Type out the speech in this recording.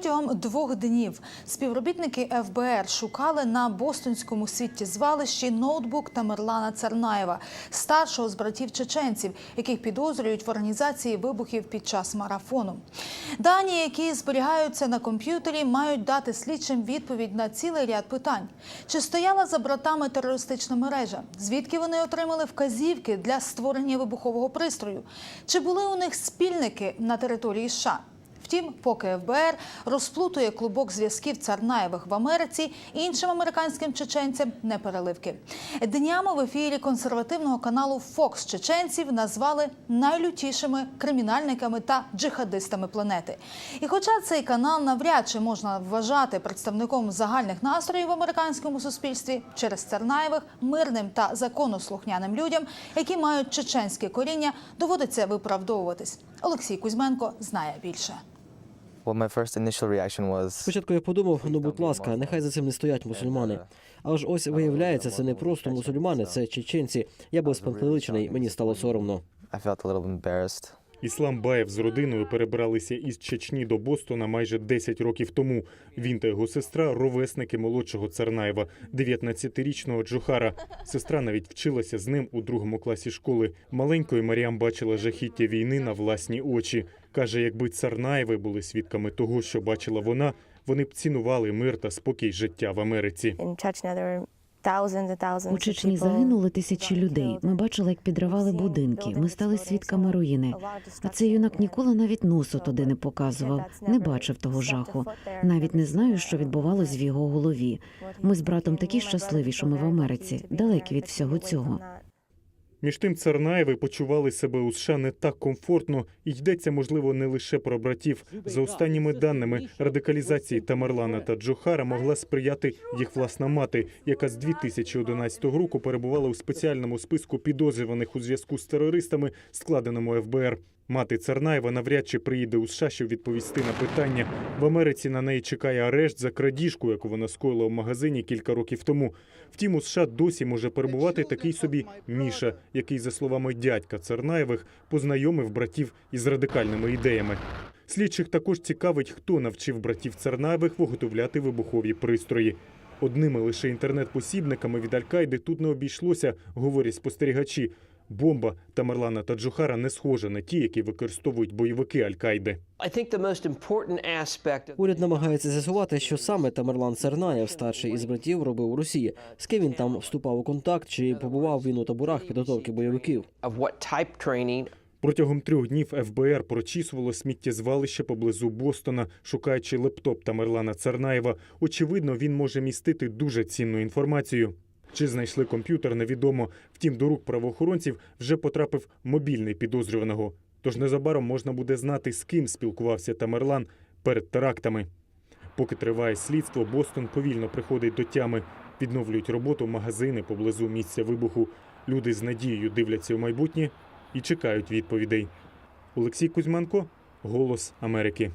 Протягом двох днів співробітники ФБР шукали на бостонському світтєзвалищі ноутбук Тамерлана Царнаєва, старшого з братів чеченців, яких підозрюють в організації вибухів під час марафону. Дані, які зберігаються на комп'ютері, мають дати слідчим відповідь на цілий ряд питань. Чи стояла за братами терористична мережа? Звідки вони отримали вказівки для створення вибухового пристрою? Чи були у них спільники на території США? Втім, поки ФБР розплутує клубок зв'язків Царнаєвих в Америці, іншим американським чеченцям не переливки. Днями в ефірі консервативного каналу Fox чеченців назвали найлютішими кримінальниками та джихадистами планети. І хоча цей канал навряд чи можна вважати представником загальних настроїв в американському суспільстві, через Царнаєвих мирним та законослухняним людям, які мають чеченське коріння, доводиться виправдовуватись. Олексій Кузьменко знає більше. Спочатку я подумав, ну будь ласка, нехай за цим не стоять мусульмани. Але ж ось виявляється, це не просто мусульмани, це чеченці. Я був спантеличений, мені стало соромно. I felt a little embarrassed. Іслам Баєв з родиною перебралися із Чечні до Бостона майже 10 років тому. Він та його сестра ровесники молодшого Царнаєва, 19-річного Джохара. Сестра навіть вчилася з ним у другому класі школи. Маленькою Маріам бачила жахіття війни на власні очі. Каже, якби Царнаєви були свідками того, що бачила вона, вони б цінували мир та спокій життя в Америці. У Чечні загинули тисячі людей. Ми бачили, як підривали будинки. Ми стали свідками руїни. А цей юнак ніколи навіть носу туди не показував, не бачив того жаху. Навіть не знаю, що відбувалось в його голові. Ми з братом такі щасливі, що ми в Америці, далекі від всього цього. Між тим Царнаєви почували себе у США не так комфортно, і йдеться, можливо, не лише про братів. За останніми даними радикалізації Тамерлана та Джохара могла сприяти їх власна мати, яка з 2011 року перебувала у спеціальному списку підозрюваних у зв'язку з терористами, складеному ФБР. Мати Царнаєва навряд чи приїде у США, щоб відповісти на питання. В Америці на неї чекає арешт за крадіжку, яку вона скоїла в магазині кілька років тому. Втім, у США досі може перебувати такий собі Міша, який, за словами дядька Царнаєвих, познайомив братів із радикальними ідеями. Слідчих також цікавить, хто навчив братів Царнаєвих виготовляти вибухові пристрої. Одними лише інтернет-посібниками від Аль-Каїди тут не обійшлося, говорять спостерігачі. Бомба Тамерлана та Джохара не схожа на ті, які використовують бойовики Аль-Каїди. Уряд намагається з'ясувати, що саме Тамерлан Цернаєв, старший із братів, робив у Росії. З ким він там вступав у контакт, чи побував він у таборах підготовки бойовиків. Протягом трьох днів ФБР прочісувало сміттєзвалище поблизу Бостона, шукаючи лептоп Тамерлана Царнаєва. Очевидно, він може містити дуже цінну інформацію. Чи знайшли комп'ютер, невідомо. Втім, до рук правоохоронців вже потрапив мобільний підозрюваного. Тож незабаром можна буде знати, з ким спілкувався Тамерлан перед терактами. Поки триває слідство, Бостон повільно приходить до тями. Відновлюють роботу магазини поблизу місця вибуху. Люди з надією дивляться в майбутнє і чекають відповідей. Олексій Кузьменко, Голос Америки.